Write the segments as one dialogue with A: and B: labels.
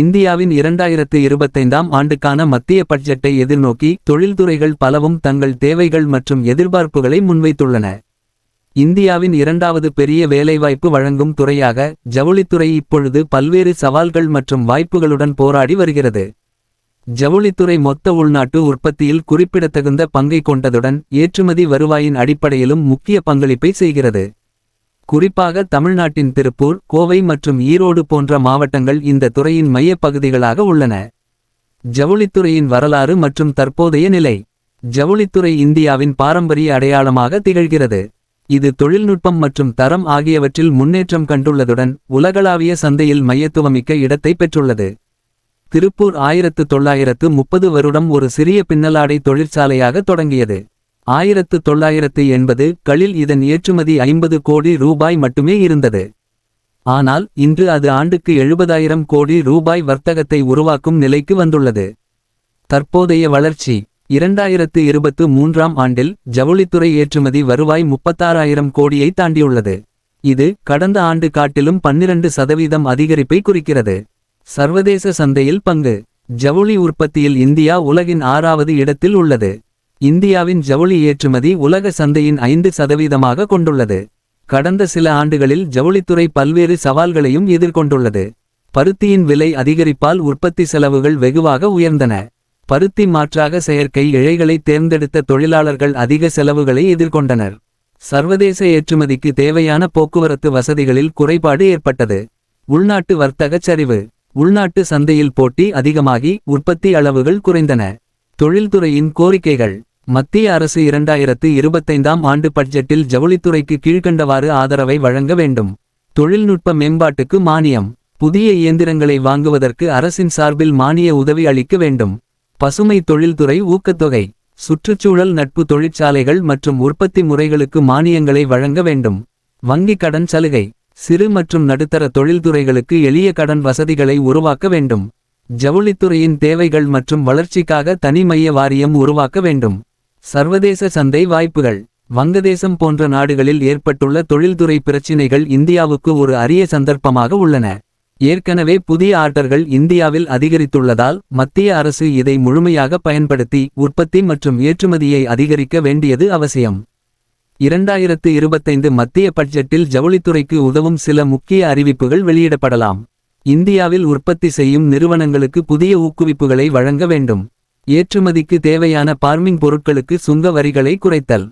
A: இந்தியாவின் இரண்டாயிரத்து இருபத்தைந்தாம் ஆண்டுக்கான மத்திய பட்ஜெட்டை எதிர்நோக்கி தொழில்துறைகள் பலவும் தங்கள் தேவைகள் மற்றும் எதிர்பார்ப்புகளை முன்வைத்துள்ளன. இந்தியாவின் இரண்டாவது பெரிய வேலைவாய்ப்பு வழங்கும் துறையாக ஜவுளித்துறை இப்பொழுது பல்வேறு சவால்கள் மற்றும் வாய்ப்புகளுடன் போராடி வருகிறது. ஜவுளித்துறை மொத்த உள்நாட்டு உற்பத்தியில் குறிப்பிடத்தகுந்த பங்கை கொண்டதுடன் ஏற்றுமதி வருவாயின் அடிப்படையிலும் முக்கிய பங்களிப்பை செய்கிறது. குறிப்பாக தமிழ்நாட்டின் திருப்பூர் கோவை மற்றும் ஈரோடு போன்ற மாவட்டங்கள் இந்த துறையின் மையப் பகுதிகளாக உள்ளன. ஜவுளித்துறையின் வரலாறு மற்றும் தற்போதைய நிலை. ஜவுளித்துறை இந்தியாவின் பாரம்பரிய அடையாளமாக திகழ்கிறது. இது தொழில்நுட்பம் மற்றும் தரம் ஆகியவற்றில் முன்னேற்றம் கண்டுள்ளதுடன் உலகளாவிய சந்தையில் மையத்துவமிக்க இடத்தை பெற்றுள்ளது. திருப்பூர் ஆயிரத்து தொள்ளாயிரத்து முப்பது வருடம் ஒரு சிறிய பின்னலாடை தொழிற்சாலையாக தொடங்கியது. ஆயிரத்து தொள்ளாயிரத்து எண்பது களில் இதன் ஏற்றுமதி ஐம்பது கோடி ரூபாய் மட்டுமே இருந்தது. ஆனால் இன்று அது ஆண்டுக்கு எழுபதாயிரம் கோடி ரூபாய் வர்த்தகத்தை உருவாக்கும் நிலைக்கு வந்துள்ளது. தற்போதைய வளர்ச்சி இரண்டாயிரத்து இருபத்து மூன்றாம் ஆண்டில் ஜவுளித்துறை ஏற்றுமதி வருவாய் முப்பத்தாறாயிரம் கோடியை தாண்டியுள்ளது. இது கடந்த ஆண்டு காட்டிலும் பன்னிரண்டு சதவீதம் அதிகரிப்பை குறிக்கிறது. சர்வதேச சந்தையில் பங்கு ஜவுளி உற்பத்தியில் இந்தியா உலகின் ஆறாவது இடத்தில் உள்ளது. இந்தியாவின் ஜவுளி ஏற்றுமதி உலக சந்தையின் ஐந்து சதவீதமாக கொண்டுள்ளது. கடந்த சில ஆண்டுகளில் ஜவுளித்துறை பல்வேறு சவால்களையும் எதிர்கொண்டுள்ளது. பருத்தியின் விலை அதிகரிப்பால் உற்பத்தி செலவுகள் வெகுவாக உயர்ந்தன. பருத்தி மாற்றாக செயற்கை இழைகளை தேர்ந்தெடுத்த தொழிலாளர்கள் அதிக செலவுகளை எதிர்கொண்டனர். சர்வதேச ஏற்றுமதிக்கு தேவையான போக்குவரத்து வசதிகளில் குறைபாடு ஏற்பட்டது. உள்நாட்டு வர்த்தகச் சரிவு உள்நாட்டு சந்தையில் போட்டி அதிகமாகி உற்பத்தி அளவுகள் குறைந்தன. தொழில்துறையின் கோரிக்கைகள் மத்திய அரசு இரண்டாயிரத்து இருபத்தைந்தாம் ஆண்டு பட்ஜெட்டில் ஜவுளித்துறைக்கு கீழ்க்கண்டவாறு ஆதரவை வழங்க வேண்டும். தொழில்நுட்ப மேம்பாட்டுக்கு மானியம். புதிய இயந்திரங்களை வாங்குவதற்கு அரசின் சார்பில் மானிய உதவி அளிக்க வேண்டும். பசுமை தொழில்துறை ஊக்கத்தொகை. சுற்றுச்சூழல் நட்பு தொழிற்சாலைகள் மற்றும் உற்பத்தி முறைகளுக்கு மானியங்களை வழங்க வேண்டும். வங்கி கடன் சலுகை. சிறு மற்றும் நடுத்தர தொழில்துறைகளுக்கு எளிய கடன் வசதிகளை உருவாக்க வேண்டும். ஜவுளித்துறையின் தேவைகள் மற்றும் வளர்ச்சிக்காக தனி மைய வாரியம் உருவாக்க வேண்டும். சர்வதேச சந்தை வாய்ப்புகள். வங்கதேசம் போன்ற நாடுகளில் ஏற்பட்டுள்ள தொழில்துறை பிரச்சினைகள் இந்தியாவுக்கு ஒரு அரிய சந்தர்ப்பமாக உள்ளன. ஏற்கனவே புதிய ஆர்டர்கள் இந்தியாவில் அதிகரித்துள்ளதால் மத்திய அரசு இதை முழுமையாக பயன்படுத்தி உற்பத்தி மற்றும் ஏற்றுமதியை அதிகரிக்க வேண்டியது அவசியம். இரண்டாயிரத்து இருபத்தைந்து மத்திய பட்ஜெட்டில் ஜவுளித்துறைக்கு உதவும் சில முக்கிய அறிவிப்புகள் வெளியிடப்படலாம். இந்தியாவில் உற்பத்தி செய்யும் நிறுவனங்களுக்கு புதிய ஊக்குவிப்புகளை வழங்க வேண்டும். ஏற்றுமதிக்கு தேவையான பார்மிங் பொருட்களுக்கு சுங்க வரிகளை குறைத்தல்.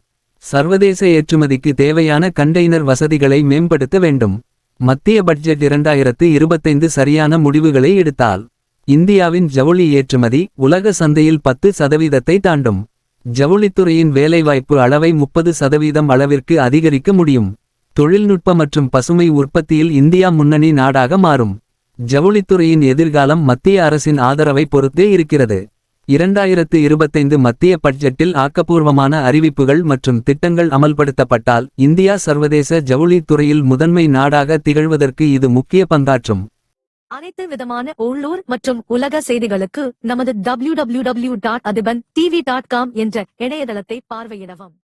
A: சர்வதேச ஏற்றுமதிக்கு தேவையான கண்டெய்னர் வசதிகளை மேம்படுத்த வேண்டும். மத்திய பட்ஜெட் இரண்டாயிரத்து இருபத்தைந்து சரியான முடிவுகளை எடுத்தால். இந்தியாவின் ஜவுளி ஏற்றுமதி உலக சந்தையில் பத்து சதவீதத்தை தாண்டும். ஜவுளித்துறையின் வேலைவாய்ப்பு அளவை முப்பது சதவீதம் அளவிற்கு அதிகரிக்க முடியும். தொழில்நுட்ப மற்றும் பசுமை உற்பத்தியில் இந்தியா முன்னணி நாடாக மாறும். ஜவுளித்துறையின் எதிர்காலம் மத்திய அரசின் ஆதரவை பொறுத்தே இருக்கிறது. இரண்டாயிரத்து இருபத்தைந்து மத்திய பட்ஜெட்டில் ஆக்கப்பூர்வமான அறிவிப்புகள் மற்றும் திட்டங்கள் அமல்படுத்தப்பட்டால் இந்தியா சர்வதேச ஜவுளி துறையில் முதன்மை நாடாக திகழ்வதற்கு இது முக்கிய பங்காற்றும்.
B: அனைத்து விதமான உள்ளூர் மற்றும் உலக செய்திகளுக்கு நமது W W W dot Athiban TV dot com என்ற இணையதளத்தை பார்வையிடவும்.